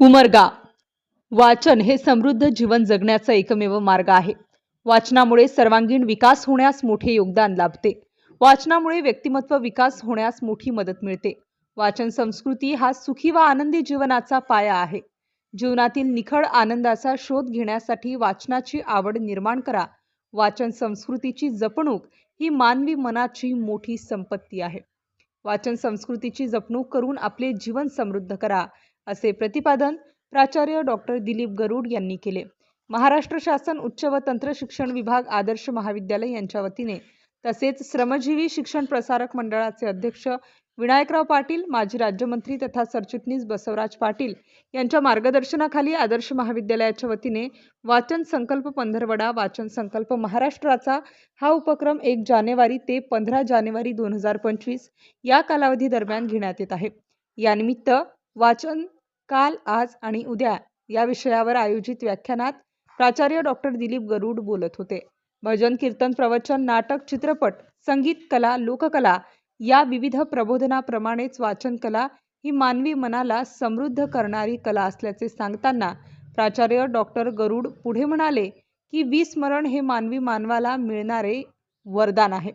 उमरगा. वाचन हे समृद्ध जीवन जगण्याचा एकमेव मार्ग आहे. वाचनामुळे सर्वांगीण विकास होण्यास मोठे योगदान लाभते. वाचनामुळे व्यक्तिमत्व विकास होण्यास मोठी मदत मिळते. वाचन संस्कृती हा सुखी व आनंदी जीवनाचा पाया आहे. जीवनातील निखळ आनंदाचा शोध घेण्यासाठी वाचनाची आवड निर्माण करा. वाचन संस्कृतीची जपणूक ही मानवी मनाची मोठी संपत्ती आहे. वाचन संस्कृतीची जपणूक करून आपले जीवन समृद्ध करा. असे प्रतिपादन प्राचार्य डॉक्टर दिलीप गरुड यांनी केले. महाराष्ट्र शासन उच्च व तंत्र शिक्षण विभाग आदर्श महाविद्यालय यांच्या वतीने तसेच श्रमजीवी शिक्षण प्रसारक मंडळाचे अध्यक्ष विनायकराव पाटील माजी राज्यमंत्री तथा सरचिटणीस बसवराज पाटील यांच्या मार्गदर्शनाखाली आदर्श महाविद्यालयाच्या वतीने वाचन संकल्प पंधरवडा वाचन संकल्प महाराष्ट्राचा हा उपक्रम एक जानेवारी ते पंधरा जानेवारी दोन हजार पंचवीस या कालावधी दरम्यान घेण्यात येत आहे. यानिमित्त वाचन काल आज आणि उद्या या विषयावर आयोजित व्याख्यानात प्राचार्य डॉक्टर दिलीप गरुड बोलत होते. भजन कीर्तन प्रवचन नाटक चित्रपट संगीत कला लोककला या विविध प्रबोधनाप्रमाणेच वाचन कला ही मानवी मनाला समृद्ध करणारी कला असल्याचे सांगताना प्राचार्य डॉक्टर गरुड पुढे म्हणाले की विस्मरण हे मानवी मानवाला मिळणारे वरदान आहे.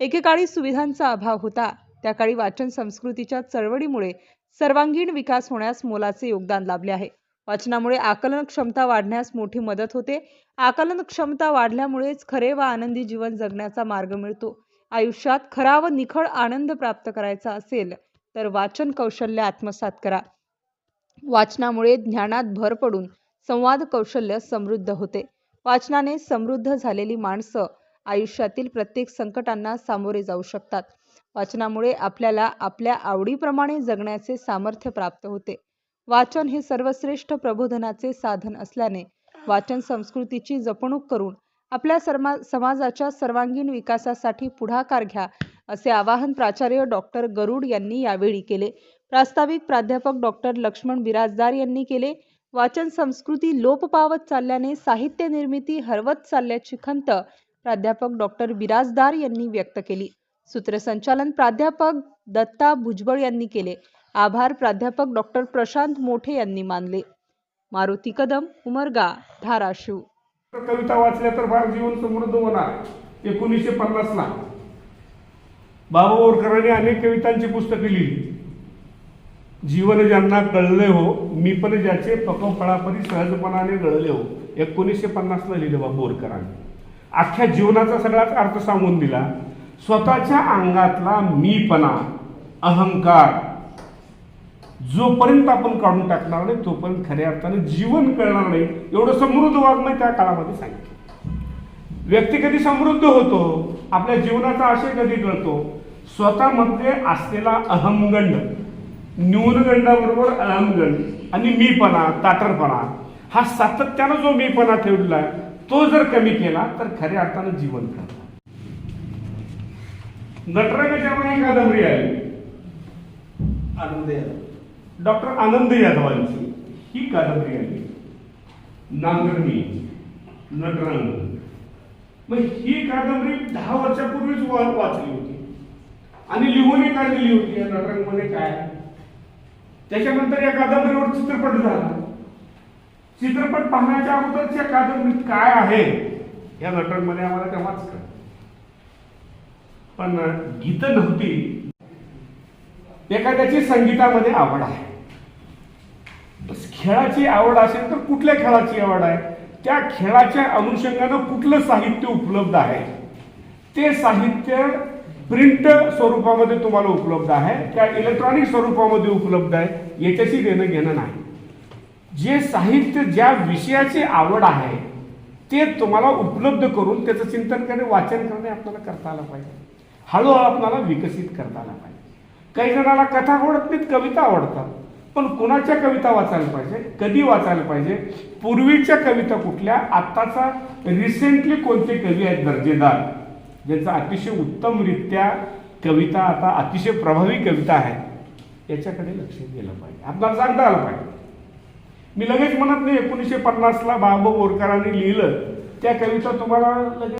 एकेकाळी सुविधांचा अभाव होता. त्या काळी वाचन संस्कृतीच्या चळवळीमुळे सर्वांगीण विकास होण्यास मोलाचे योगदान लाभले आहे. वाचनामुळे आकलन क्षमता वाढण्यास मोठी मदत होते. आकलन क्षमता वाढल्यामुळेच खरे व आनंदी जीवन जगण्याचा मार्ग मिळतो. आयुष्यात खरा व निखळ आनंद प्राप्त करायचा असेल तर वाचन कौशल्य आत्मसात करा. वाचनामुळे ज्ञानात भर पडून संवाद कौशल्य समृद्ध होते. वाचनाने समृद्ध झालेली माणसं आयुष्यातील प्रत्येक संकटांना सामोरे जाऊ शकतात. वाचनामुळे आपल्याला आपल्या आवडीप्रमाणे जगण्याचे सामर्थ्य प्राप्त होते. वाचन हे सर्वश्रेष्ठ प्रबोधनाचे साधन असल्याने वाचन संस्कृतीची जपणूक करून आपल्या सर्मा समाजाच्या सर्वांगीण विकासासाठी पुढाकार घ्या असे आवाहन प्राचार्य डॉक्टर गरुड यांनी यावेळी केले. प्रास्ताविक प्राध्यापक डॉक्टर लक्ष्मण बिराजदार यांनी केले. वाचन संस्कृती लोप पावत चालल्याने साहित्य निर्मिती हरवत चालल्याची खंत प्राध्यापक डॉक्टर बिराजदार यांनी व्यक्त केली. सूत्रसंचालन प्राध्यापक दत्ता भुजबळ यांनी केले. आभार प्राध्यापक डॉक्टर प्रशांत मोठे यांनी मानले. मारुती कदम उमरगा धाराशिव. कविता वाचल्या तर फार जीवन समृद्ध होणार एकोणीसशे पन्नासला बाबा बोरकरांनी अनेक कवितांची पुस्तके लिहिली. जीवन ज्यांना कळले हो मी पण ज्याचे पकमफळापरी सहजपणाने गळले हो. एकोणीसशे पन्नासला लिहिले बाबा बोरकरांनी अख्ख्या जीवनाचा सगळाच अर्थ सांगून दिला. स्वतःच्या अंगातला मीपणा अहंकार जोपर्यंत आपण काढून टाकणार नाही तोपर्यंत खऱ्या अर्थाने जीवन कळणार नाही. एवढं समृद्ध वाङ्मय त्या काळामध्ये सांगितलं. व्यक्ती कधी समृद्ध होतो? आपल्या जीवनाचा आशय कधी कळतो? स्वतःमध्ये असलेला अहमगंड न्यूनगंडाबरोबर अहमगंड आणि मीपणा ताटरपणा हा सातत्यानं जो मीपणा ठेवलेला आहे तो जर कमी केला तर खऱ्या अर्थानं जीवन कळतं. नटरंगाच्या पण कादंबरी आली. आनंद यादव. डॉक्टर आनंद यादवांची ही कादंबरी आली? नांगरणी नटरंग. मग ही कादंबरी दहा वर्षापूर्वीच वाचली होती. आणि लिहूनही काढलेली होती? या नटरंगमध्ये काय? त्याच्यानंतर या कादंबरीवर चित्रपट झाला. चित्रपट पाहण्याच्या अगोदरच्या कादंबरीत काय आहे? या नटरंगमध्ये आम्हाला तेव्हाच कळलं. पण गीत नव्हती. एखाद्याची संगीतामध्ये आवड आहे. बस खेळाची आवड असेल तर कुठल्या खेळाची आवड आहे? त्या खेळाच्या अनुषंगानं कुठलं साहित्य उपलब्ध आहे? ते साहित्य प्रिंट स्वरूपामध्ये तुम्हाला उपलब्ध आहे. त्या इलेक्ट्रॉनिक स्वरूपामध्ये उपलब्ध आहे. याच्याशी देणं घेणं नाही. जे साहित्य ज्या विषयाची आवड आहे ते तुम्हाला उपलब्ध करून त्याचं चिंतन करणे वाचन करणे आपल्याला करता आलं पाहिजे. हळूहळू आपल्याला विकसित करता आला पाहिजे. काही जणांना कथा आवडत नाहीत कविता आवडतात. पण कुणाच्या कविता वाचायला पाहिजे? कधी वाचायला पाहिजे? पूर्वीच्या कविता कुठल्या? आत्ताचा रिसेंटली कोणते कवी आहेत दर्जेदार? ज्यांचा अतिशय उत्तमरित्या कविता आता अतिशय प्रभावी कविता आहे याच्याकडे लक्ष दिलं पाहिजे. आपल्याला सांगता आलं पाहिजे. मी लगेच म्हणत नाही एकोणीसशे पन्नासला बाबा बोरकरांनी लिहिलं. त्या कविता तुम्हाला लगेच